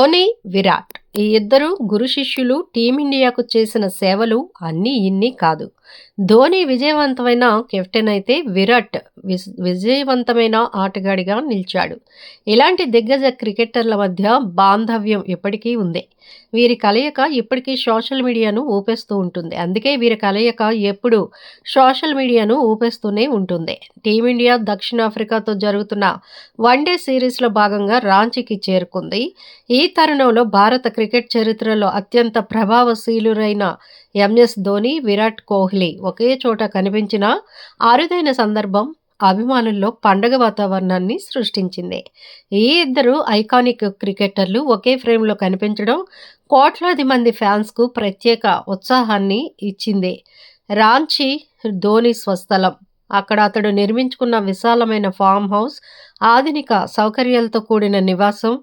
ధోని విరాట్. ఈ ఇద్దరు గురు శిష్యులు టీమిండియాకు చేసిన సేవలు అన్నీ ఇన్ని కాదు. ధోని విజయవంతమైన కెప్టెన్ అయితే విరాట్ విజయవంతమైన ఆటగాడిగా నిలిచాడు. ఇలాంటి దిగ్గజ క్రికెటర్ల మధ్య బాంధవ్యం ఇప్పటికీ ఉంది. వీరి కలయిక ఇప్పటికీ సోషల్ మీడియాను ఊపేస్తూ ఉంటుంది. అందుకే వీరి కలయిక ఎప్పుడు సోషల్ మీడియాను ఊపేస్తూనే ఉంటుంది. టీమిండియా దక్షిణాఫ్రికాతో జరుగుతున్న వన్డే సిరీస్లో భాగంగా రాంచీకి చేరుకుంది. ఈ తరుణంలో భారత క్రికెట్ చరిత్రలో అత్యంత ప్రభావశీలురైన ఎంఎస్ ధోని విరాట్ కోహ్లీ ఒకే చోట కనిపించిన అరుదైన సందర్భం అభిమానుల్లో పండగ వాతావరణాన్ని సృష్టించింది. ఈ ఇద్దరు ఐకానిక్ క్రికెటర్లు ఒకే ఫ్రేమ్లో కనిపించడం కోట్లాది మంది ఫ్యాన్స్కు ప్రత్యేక ఉత్సాహాన్ని ఇచ్చింది. రాంచీ ధోని స్వస్థలం. అక్కడ అతడు నిర్మించుకున్న విశాలమైన ఫామ్ హౌస్ ఆధునిక సౌకర్యాలతో కూడిన నివాసం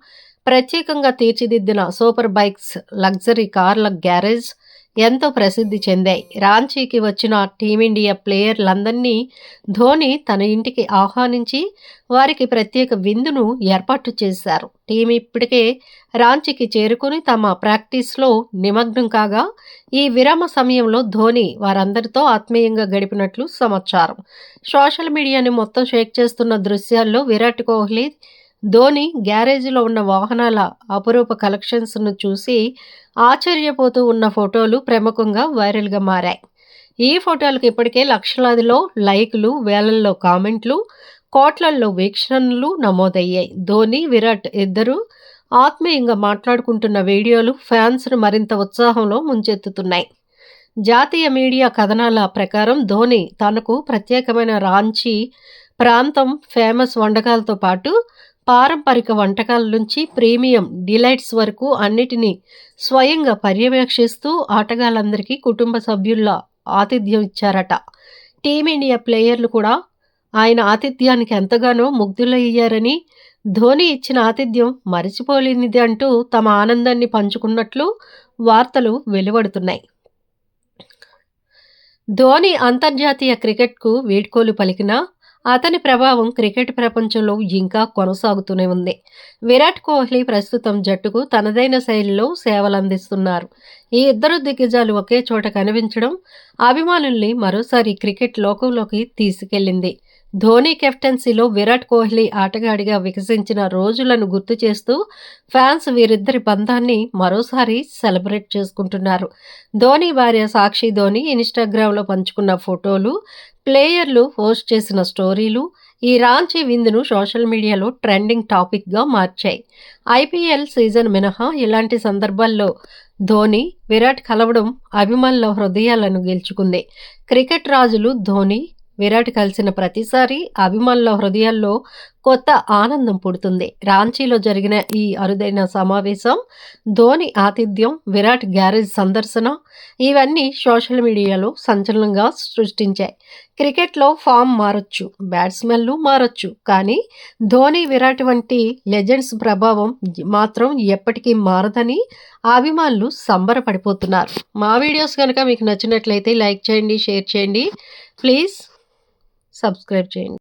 ప్రత్యేకంగా తీర్చిదిద్దిన సూపర్ బైక్స్ లగ్జరీ కార్ల గ్యారేజ్ ఎంతో ప్రసిద్ధి చెందాయి. రాంచీకి వచ్చిన టీమిండియా ప్లేయర్లందరినీ ధోని తన ఇంటికి ఆహ్వానించి వారికి ప్రత్యేక విందును ఏర్పాటు చేశారు. టీం ఇప్పటికే రాంచీకి చేరుకుని తమ ప్రాక్టీస్లో నిమగ్నం కాగా ఈ విరామ సమయంలో ధోని వారందరితో ఆత్మీయంగా గడిపినట్లు సమాచారం. సోషల్ మీడియాని మొత్తం షేక్ చేస్తున్న దృశ్యాల్లో విరాట్ కోహ్లీ ధోని గ్యారేజీలో ఉన్న వాహనాల అపురూప కలెక్షన్స్ను చూసి ఆశ్చర్యపోతూ ఉన్న ఫోటోలు ప్రముఖంగా వైరల్గా మారాయి. ఈ ఫోటోలకు ఇప్పటికే లక్షలాదిలో లైకులు వేలల్లో కామెంట్లు కోట్లల్లో వీక్షణలు నమోదయ్యాయి. ధోని విరాట్ ఇద్దరు ఆత్మీయంగా మాట్లాడుకుంటున్న వీడియోలు ఫ్యాన్స్ను మరింత ఉత్సాహంలో ముంచెత్తుతున్నాయి. జాతీయ మీడియా కథనాల ప్రకారం ధోని తనకు ప్రత్యేకమైన రాంచీ ప్రాంతం ఫేమస్ వంటకాలతో పాటు పారంపరిక వంటకాల నుంచి ప్రీమియం డిలైట్స్ వరకు అన్నిటినీ స్వయంగా పర్యవేక్షిస్తూ ఆటగాళ్ళందరికీ కుటుంబ సభ్యుల ఆతిథ్యం ఇచ్చారట. టీమిండియా ప్లేయర్లు కూడా ఆయన ఆతిథ్యానికి ఎంతగానో ముగ్ధులయ్యారని ధోని ఇచ్చిన ఆతిథ్యం మరిచిపోలేనిది అంటూ తమ ఆనందాన్ని పంచుకున్నట్లు వార్తలు వెలువడుతున్నాయి. ధోని అంతర్జాతీయ క్రికెట్కు వీడ్కోలు పలికినా అతని ప్రభావం క్రికెట్ ప్రపంచంలో ఇంకా కొనసాగుతూనే ఉంది. విరాట్ కోహ్లీ ప్రస్తుతం జట్టుకు తనదైన శైలిలో సేవలందిస్తున్నారు. ఈ ఇద్దరు దిగ్గజాలు ఒకే చోట కనిపించడం అభిమానుల్ని మరోసారి క్రికెట్ లోకంలోకి తీసుకెళ్ళింది ధోని కెప్టెన్సీలో విరాట్ కోహ్లీ ఆటగాడిగా వికసించిన రోజులను గుర్తు చేస్తూ ఫ్యాన్స్ వీరిద్దరి బంధాన్ని మరోసారి సెలబ్రేట్ చేసుకుంటున్నారు. ధోని భార్య సాక్షి ధోని ఇన్స్టాగ్రామ్లో పంచుకున్న ఫోటోలు ప్లేయర్లు పోస్ట్ చేసిన స్టోరీలు ఈ రాంచీ విందును సోషల్ మీడియాలో ట్రెండింగ్ టాపిక్గా మార్చాయి. ఐపీఎల్ సీజన్ మినహా ఇలాంటి సందర్భాల్లో ధోని విరాట్ కలవడం అభిమానుల హృదయాలను గెలుచుకుంది. క్రికెట్ రాజులు ధోని విరాట్ కలిసిన ప్రతిసారి అభిమానుల హృదయాల్లో కొత్త ఆనందం పుడుతుంది. రాంచీలో జరిగిన ఈ అరుదైన సమావేశం ధోని ఆతిథ్యం విరాట్ గ్యారేజ్ సందర్శన ఇవన్నీ సోషల్ మీడియాలో సంచలనంగా సృష్టించాయి. క్రికెట్లో ఫామ్ మారొచ్చు బ్యాట్స్మెన్లు మారొచ్చు కానీ ధోని విరాట్ వంటి లెజెండ్స్ ప్రభావం మాత్రం ఎప్పటికీ మారదని అభిమానులు సంబరపడిపోతున్నారు. మా వీడియోస్ కనుక మీకు నచ్చినట్లయితే లైక్ చేయండి షేర్ చేయండి. ప్లీజ్ సబ్స్క్రైబ్ చేయండి.